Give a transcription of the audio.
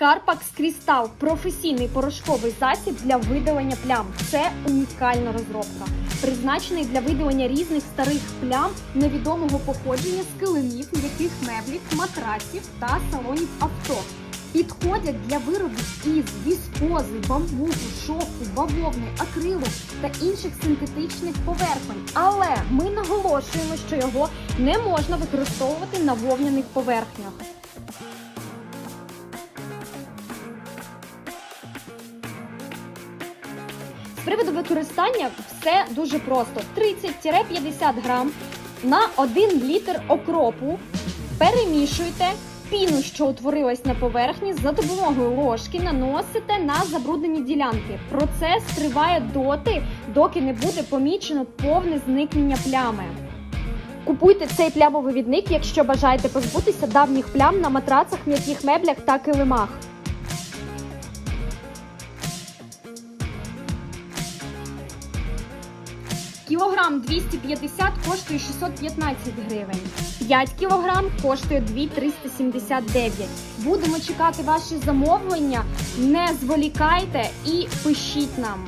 Carpax Crystal – професійний порошковий засіб для видалення плям. Це унікальна розробка, призначений для видалення різних старих плям невідомого походження з килимів, м'яких меблів, матраців та салонів авто. Підходять для виробів із віскози, бамбуку, шовку, бавовни, акрилу та інших синтетичних поверхонь. Але ми наголошуємо, що його не можна використовувати на вовняних поверхнях. Приводу використання все дуже просто: 30-50 грам на 1 літр окропу. Перемішуйте піну, що утворилась на поверхні, за допомогою ложки наносите на забруднені ділянки. Процес триває доти, доки не буде помічено повне зникнення плями. Купуйте цей плямовивідник, якщо бажаєте позбутися давніх плям на матрацах, м'яких меблях та килимах. Кілограм 250 коштує 615 гривень. 5 кілограм коштує 2379. Будемо чекати ваші замовлення. Не зволікайте і пишіть нам.